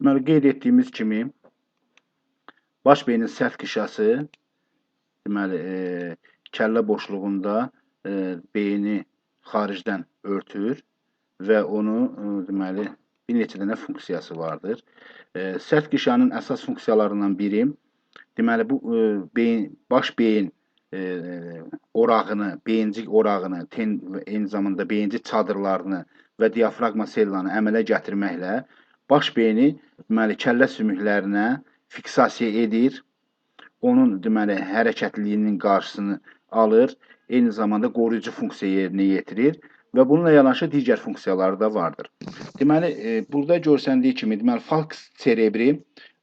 Deməli, qeyd etdiyimiz kimi baş beynin səth qişası deməli, e, kəllə boşluğunda e, beyni xaricdən örtür və onu e, deməli bir neçə dənə funksiyası vardır. E, səth qişanın əsas funksiyalarından biri deməli bu e, beyin baş beyin e, orağını, beyincik orağını, ten eyni zamanda beyincik çadırlarını və diafraqma sellanı əmələ gətirməklə baş beyni deməli kəllə sümüklərinə fiksasiya edir. Onun deməli hərəkətliliyinin qarşısını alır. Eyni zamanda qoruyucu funksiya yerinə yetirir və bununla yanaşı digər funksiyaları da vardır. Deməli, e, burada görsəndiyi kimi, deməli falx cerebri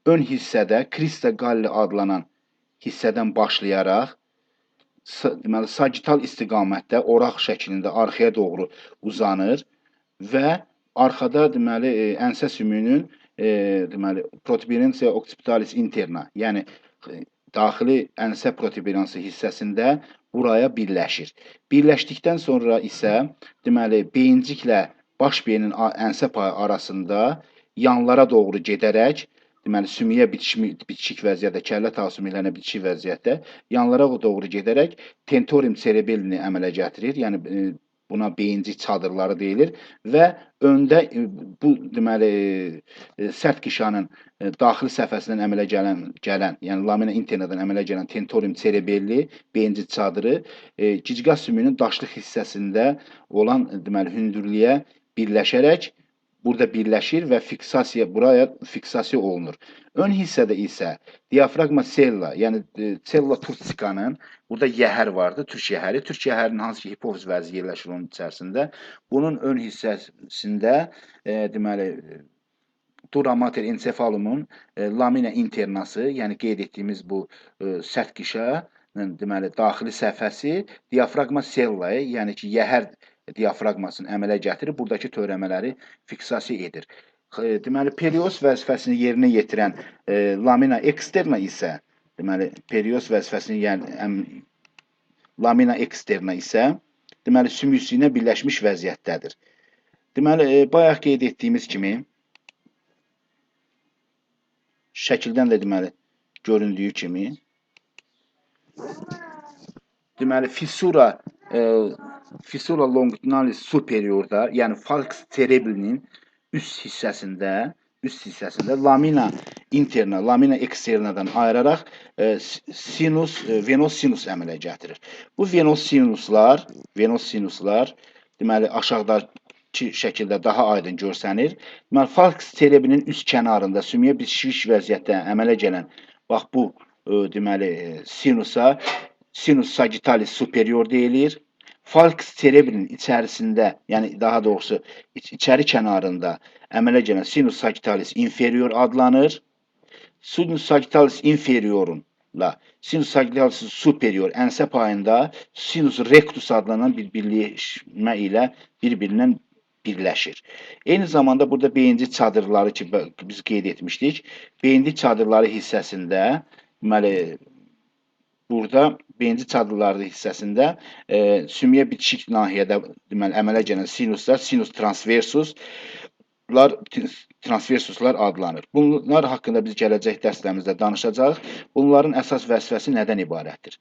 ön hissədə crista galli adlanan hissədən başlayaraq deməli sagittal istiqamətdə oraq şəklində arxaya doğru uzanır və arxada deməli e,ənsə sümüyünün e, deməli protuberansia occipitalis interna, yəni e, daxiliənsə protuberansı hissəsində buraya birləşir. Birləşdikdən sonra isə deməli beyinciklə baş beynin a-ənsə payı arasında yanlara doğru gedərək deməli sümüyə bitişmi, bitişik vəziyyətdə, kəllə tağı sümüklərinə bitişik vəziyyətdə yanlara doğru gedərək tentorium cerebellini əmələ gətirir. Yəni e, buna beyincik çadırları deyilir və öndə e, bu deməli e, sərt qişanın e, daxili səfəsindən əmələ gələn gələn, yəni lamina internadan əmələ gələn tentorium cerebelli beyincik çadırı gicgaz sümüyünün daşlıq hissəsində olan deməli hündürlüyə birləşərək burada birləşir və fiksasiya buraya fiksasiya olunur. Ön hissədə isə diafraqma sella, yəni e, cella turcicanın burada yəhər vardı, türk yəhəri. Türk yəhərinin hansı ki hipofiz vəzi yerləşir onun içərisində. Bunun ön hissəsində e, deməli dura mater ensefalumun e, lamina internası, yəni qeyd etdiyimiz bu e, sərt qişanın deməli daxili səfəsi diafraqma sellaya, yəni ki yəhər diafraqmasını əmələ gətirib buradakı törəmələri fiksasiya edir. Deməli perios vəzifəsini yerinə yetirən e, lamina eksterna isə deməli perios vəzifəsini yəni əm, lamina eksterna isə deməli sümük ilə birləşmiş vəziyyətdədir. Deməli e, bayaq qeyd etdiyimiz kimi şəkildən də deməli göründüyü kimi deməli fissura e, fissura longitudinalis superiorda, yəni falx cerebrinin üst hissəsində üst hissəsində lamina interna, lamina eksternadan ayıraraq e, sinus, e, venos sinus əmələ gətirir. Bu venos sinuslar, venos sinuslar deməli aşağıdakı şəkildə daha aydın görsənir. Deməli falx cerebrinin üst kənarında sümüyə bitişik vəziyyətdə əmələ gələn bax bu e, deməli e, sinusa sinus sagittalis superior deyilir. Falx cerebrinin içərisində, yəni daha doğrusu iç, içəri kənarında əmələ gələn sinus sagittalis inferior adlanır. Sinus sagittalis inferiorunla sinus sagittalis superiorənsə payında sinus rectus adlanan bir birləşmə ilə bir-birindən birləşir. Eyni zamanda burada beyincik çadırları ki biz qeyd etmişdik. Beyincik çadırları hissəsində deməli burada beyincik çadırları hissəsində e, sümüyə bitişik nahiyədə deməli əmələ gələn sinuslar sinus transversus lar transversuslar adlanır. Bunlar haqqında biz gələcək dərslərimizdə danışacağıq. Bunların əsas vəzifəsi nədən ibarətdir?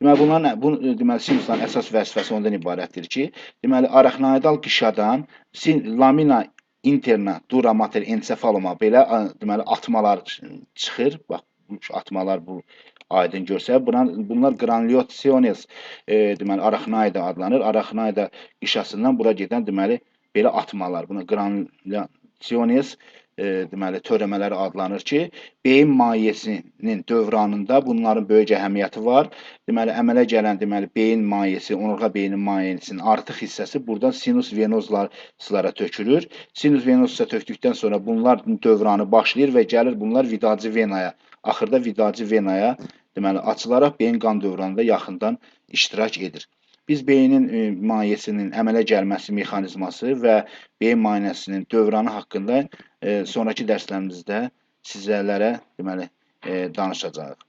Deməli bunların bu deməli sinusların əsas vəzifəsi ondan ibarətdir ki, deməli arachnoidal qişadan sin lamina interna dura mater encefaluma belə deməli atmalar çıxır. Bax bu atmalar bu aydın görsənir. Buna bunlar granuliones e, deməli arachnoida adlanır. Arachnoida qişasından bura gedən deməli belə atmalar, buna granuliones e, deməli törəmələri adlanır ki, beyin mayeəsinin dövranında bunların böyük əhəmiyyəti var. Deməli əmələ gələn deməli beyin mayesi, onurğa beynin mayesinin artıq hissəsi buradan sinus venozlar slara tökülür. Sinus venosa tökdükdən sonra bunlar dövranı başlayır və gəlir bunlar vidaci venaya. Axırda vidaci venaya deməli açılaraq beyin qan dövranında yaxından iştirak edir. Biz beynin e, mayesinin əmələ gəlməsi mexanizması və beyin mayesinin dövranı haqqında e, sonrakı dərslərimizdə sizlərə deməli e, danışacağıq.